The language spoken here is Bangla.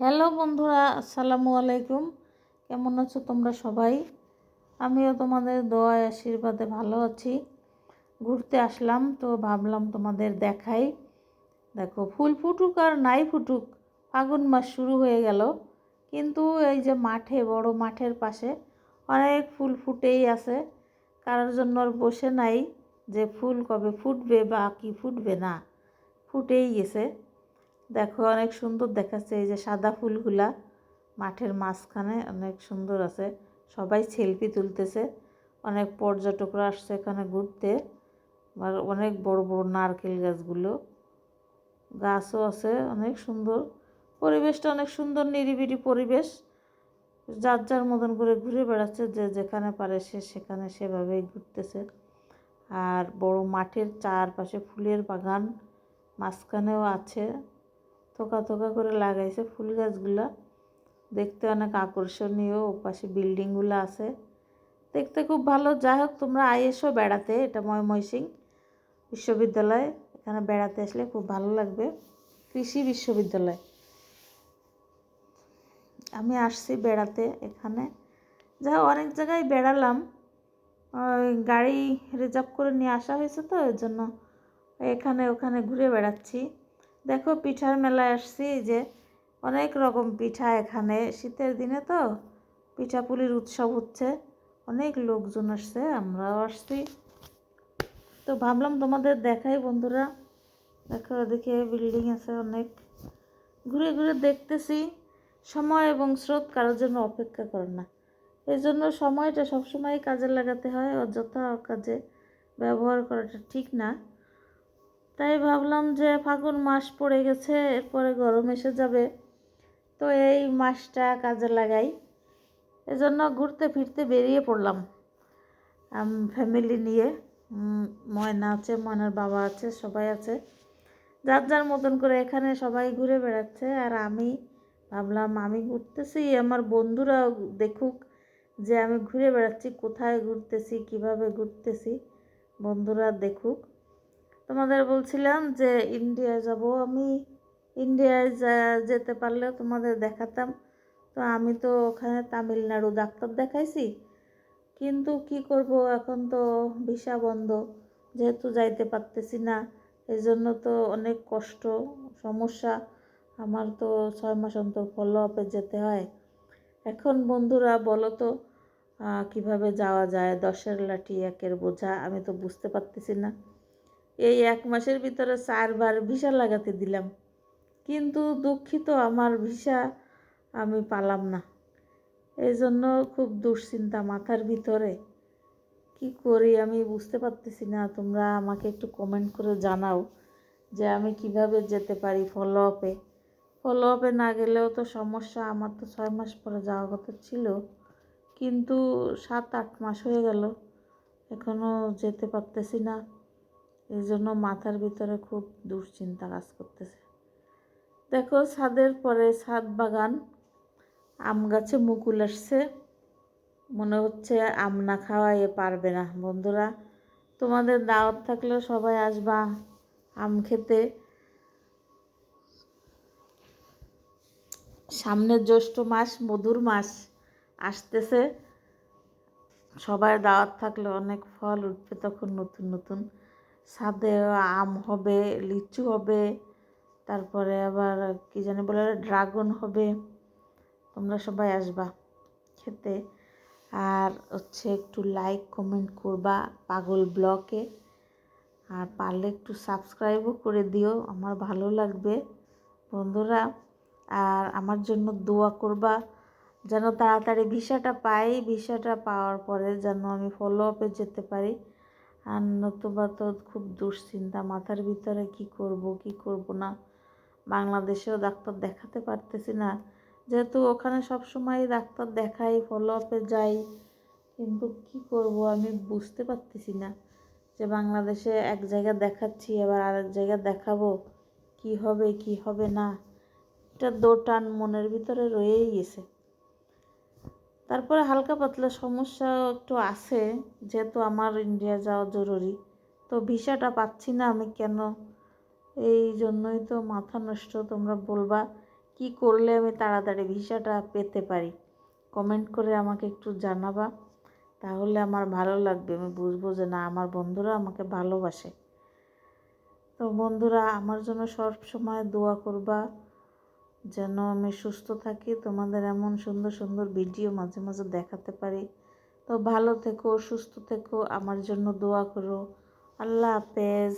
হ্যালো বন্ধুরা, আসসালামু আলাইকুম। কেমন আছো তোমরা সবাই? আমিও তোমাদের দোয়া আশীর্বাদে ভালো আছি। ঘুরতে আসলাম তো ভাবলাম তোমাদের দেখাই। দেখো, ফুল ফুটুক আর নাই ফুটুক, ফাগুন মাস শুরু হয়ে গেল। কিন্তু এই যে মাঠে, বড় মাঠের পাশে অনেক ফুল ফুটেই আছে। কারোর জন্য আর বসে নাই যে ফুল কবে ফুটবে বা কি ফুটবে না, ফুটেই গেছে। দেখো অনেক সুন্দর দেখাচ্ছে এই যে সাদা ফুলগুলা। মাঠের মাঝখানে অনেক সুন্দর আছে। সবাই সেলফি তুলতেছে। অনেক পর্যটকরা আসছে এখানে ঘুরতে। আর অনেক বড় বড় নারকেল গাছগুলো। গাছও আছে, অনেক সুন্দর। পরিবেশটা অনেক সুন্দর, নিরিবিলি পরিবেশ। যার যার মতন করে ঘুরে বেড়াচ্ছে, যে যেখানে পারে সে সেখানে সেভাবেই ঘুরতেছে। আর বড় মাঠের চারপাশে ফুলের বাগান মাঝখানেও আছে। থোকা থোকা করে লাগাইছে ফুল গাছগুলা। দেখতে অনেক আকর্ষণীয়, ওপাশে বিল্ডিংগুলো আছে। দেখতে খুব ভালো। যাই হোক তোমরা আই এসো বেড়াতে, এটা ময়মনসিং বিশ্ববিদ্যালয়। এখানে বেড়াতে আসলে খুব ভালো লাগবে। কৃষি বিশ্ববিদ্যালয়। আমি আসছি বেড়াতে এখানে। যা অনেক জায়গায় বেড়ালাম। গাড়ি রিজার্ভ করে নিয়ে আসা হয়েছে তো এর জন্য এখানে ওখানে ঘুরে বেড়াচ্ছি। দেখো পিঠার মেলায় আসছি যে অনেক রকম পিঠা এখানে। শীতের দিনে তো পিঠাপুলির উৎসব হচ্ছে। অনেক লোকজন আসছে, আমরাও আসছি। তো ভাবলাম তোমাদের দেখাই বন্ধুরা। দেখো ওদিকে বিল্ডিং আছে অনেক। ঘুরে ঘুরে দেখতেছি। সময় এবং স্রোত কারোর জন্য অপেক্ষা করে না। এই জন্য সময়টা সবসময় কাজে লাগাতে হয়, অযথা কাজে ব্যবহার করাটা ঠিক না। তাই ভাবলাম যে ফাগুন মাস পড়ে গেছে, এরপরে গরম এসে যাবে। তো এই মাসটা কাজে লাগাই। এজন্য ঘুরতে ফিরতে বেরিয়ে পড়লাম। ফ্যামিলি নিয়ে। ময়না আছে, ময়নার বাবা আছে, সবাই আছে। যার যার মতন করে এখানে সবাই ঘুরে বেড়াচ্ছে। আর আমি ভাবলাম, আমি ঘুরতেছি, আমার বন্ধুরা দেখুক যে আমি ঘুরে বেড়াচ্ছি, কোথায় ঘুরতেছি, কীভাবে ঘুরতেছি, বন্ধুরা দেখুক। তোমাদের বলছিলাম যে ইন্ডিয়া যাব আমি। ইন্ডিয়ায় যেতে পারলেও তোমাদের দেখাতাম। তো আমি তো ওখানে তামিলনাড়ু ডাক্তার দেখাইছি। কিন্তু কি করব, এখন তো ভিসা বন্ধ। যেহেতু যাইতে পারতেছি না এই জন্য তো অনেক কষ্ট, সমস্যা। আমার তো ছয় মাস অন্তর ফলো আপে যেতে হয়। এখন বন্ধুরা বলো তো কীভাবে যাওয়া যায়? দশের লাঠি একের বোঝা, আমি তো বুঝতে পারতেছি না। এই এক মাসের ভিতরে চারবার ভিসা লাগাতে দিলাম। কিন্তু দুঃখিত, আমার ভিসা আমি পালাম না। এই জন্য খুব দুশ্চিন্তা মাথার ভিতরে। কি করি আমি বুঝতে পারতেছি না। তোমরা আমাকে একটু কমেন্ট করে জানাও যে আমি কীভাবে যেতে পারি ফলো আপে ফলো আপে না গেলেও তো সমস্যা, আমার তো ছয় মাস পরে যাওয়ার কথা ছিল। কিন্তু সাত আট মাস হয়ে গেল। এখনও যেতে পারতেছি না। এই জন্য মাথার ভিতরে খুব দুশ্চিন্তা কাজ করতেছে। দেখো, ছাদের পরে ছাদ বাগান, আম গাছে মুকুল আসছে। মনে হচ্ছে আম না খাওয়াই পারবে না। বন্ধুরা, তোমাদের দাওয়াত থাকলে সবাই আসবা আম খেতে। সামনের জ্যৈষ্ঠ মাস, মধুর মাস আসতেছে। সবাই দাওয়াত থাকলে অনেক ফল উঠবে তখন নতুন নতুন। ছাদে আম হবে, লিচু হবে, তারপরে আবার কি জানি বলে, ড্রাগন হবে। তোমরা সবাই আসবা খেতে। আর হচ্ছে একটু লাইক কমেন্ট করবা পাগল ব্লকে আর পারলে একটু সাবস্ক্রাইবও করে দিও, আমার ভালো লাগবে। বন্ধুরা, আর আমার জন্য দোয়া করবা যেন তাড়াতাড়ি ভিসাটা পাই। ভিসাটা পাওয়ার পরে যেন আমি ফলো আপে যেতে পারি। আর নতুবা তো খুব দুশ্চিন্তা, মাথার ভিতরে কি করব কি করব না? বাংলাদেশেও ডাক্তার দেখাতে পারতেছি না। যেহেতু ওখানে সব সময় ডাক্তার দেখাই ফলো আপে যাই, কিন্তু কি করব আমি বুঝতে পারতেছি না যে বাংলাদেশে এক জায়গা দেখাচ্ছি এবার আরেক জায়গা দেখাবো, কি হবে কি হবে না? এটা দোটান মনের ভিতরে রয়েই গেছে। তারপরে হালকা পাতলা সমস্যা একটু আছে, যেহেতু আমার ইন্ডিয়া যাওয়া জরুরি। তো ভিসাটা পাচ্ছি না আমি কেন? এই জন্যই তো মাথা নষ্ট, তোমরা বলবা, কি করলে আমি তাড়াতাড়ি ভিসাটা পেতে পারি? কমেন্ট করে আমাকে একটু জানাবা, তাহলে আমার ভালো লাগবে। আমি বুঝব যে না, আমার বন্ধুরা আমাকে ভালোবাসে। তো বন্ধুরা, আমার জন্য সব সময় দোয়া করবা যেন আমি সুস্থ থাকি, তোমাদের এমন সুন্দর সুন্দর ভিডিও মাঝে মাঝে দেখাতে পারি। তো ভালো থেকো, সুস্থ থেকো, আমার জন্য দোয়া করো। আল্লাহ হাফেজ।